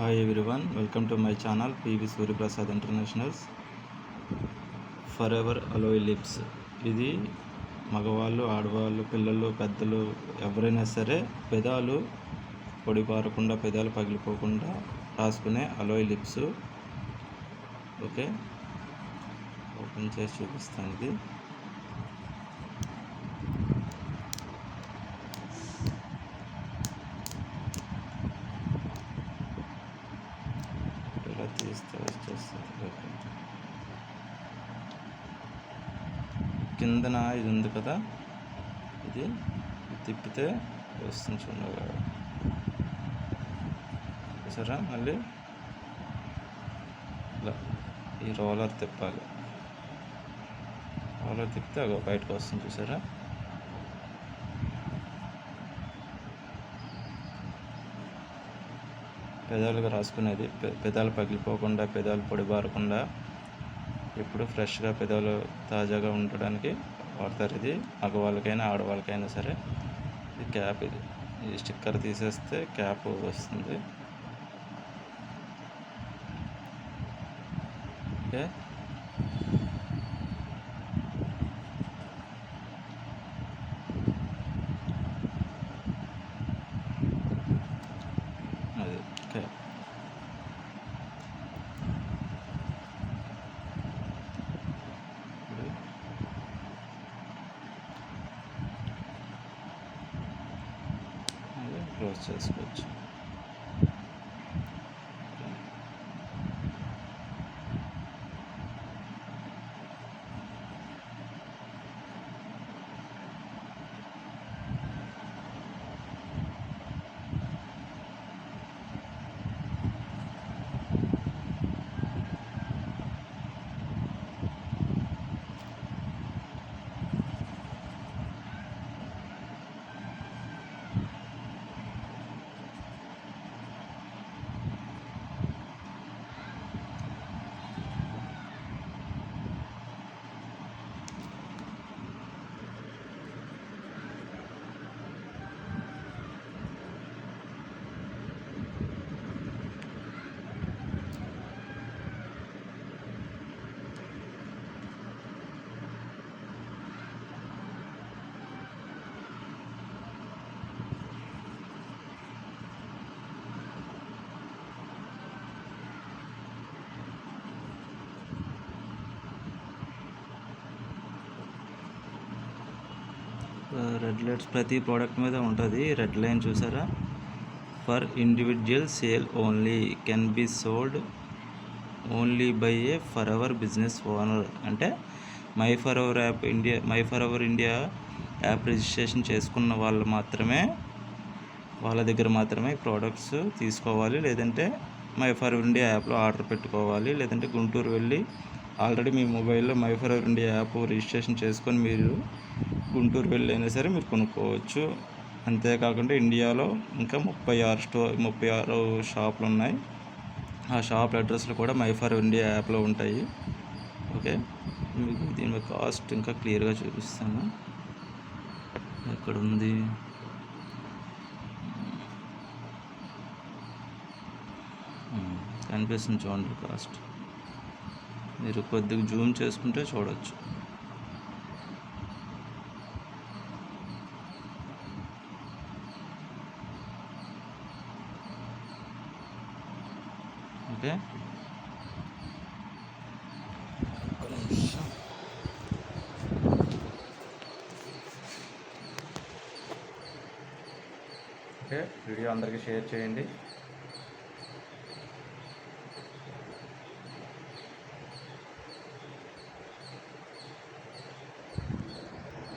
Hi everyone welcome to my channel PV Suryaprasad internationals forever aloe lips ఇది మగవాళ్ళు ఆడవాళ్ళు పిల్లలు పెద్దలు ఎవరైనా సరే పెదాలు పొడిపారకుండా పెదాలు పగిలిపోకుండా రాసుకునే అలోయ్ లిప్స్ ఓకే ఓపెన్ చేసి చూపిస్తాను ఇది ఇలా తీస్తే వచ్చేస్తుంది ఓకే కిందన ఇది ఉంది కదా ఇది తిప్పితే వస్తుంది చూడగా సరే మళ్ళీ ఇలా ఈ రోలర్ తిప్పాలి రోలర్ తిప్పితే అగో బయటకు వస్తుంది చూసారా పెదాలుగా రాసుకునేది. పెదాలు పగిలిపోకుండా పెదాలు పొడిబారకుండా ఎప్పుడు ఫ్రెష్గా పెదాలు తాజాగా ఉండడానికి వాడతారు ఇది. మగవాళ్ళకైనా ఆడవాళ్ళకైనా సరే. ఇది క్యాప్ ఇది. ఈ స్టిక్కర్ తీసేస్తే క్యాప్ వస్తుంది. Okay. Ghost has switched. Red lights ప్రతి ప్రోడక్ట్ మీద ఉంటుంది. రెడ్ లైన్ చూసారా? For individual sale only can be sold only by a forever business owner అంటే my forever app India my forever India app registration చేసుకున్న వాళ్ళు మాత్రమే వాళ్ళ దగ్గర మాత్రమే ప్రోడక్ట్స్ తీసుకోవాలి. లేదంటే మై ఫర్ ఇండియా యాప్లో ఆర్డర్ పెట్టుకోవాలి. లేదంటే గుంటూరు వెళ్ళి ఆల్రెడీ మీ మొబైల్లో my for India app registration చేసుకొని మీరు గుంటూరు వెళ్ళి అయినా సరే మీరు కొనుక్కోవచ్చు. అంతేకాకుండా ఇండియాలో ఇంకా ముప్పై ఆరు స్టో ముప్పై ఆరు షాపులు ఉన్నాయి. ఆ షాప్ అడ్రస్లు కూడా మై ఫర్ ఇండియా యాప్లో ఉంటాయి. ఓకే? మీకు దీని కాస్ట్ ఇంకా క్లియర్గా చూపిస్తాను. ఎక్కడ ఉంది? కనిపిస్తుంది చూడండి కాస్ట్. మీరు కొద్దిగా జూమ్ చేసుకుంటే చూడవచ్చు ఓకే. ఓకే వీడియో అందరికీ షేర్ చేయండి.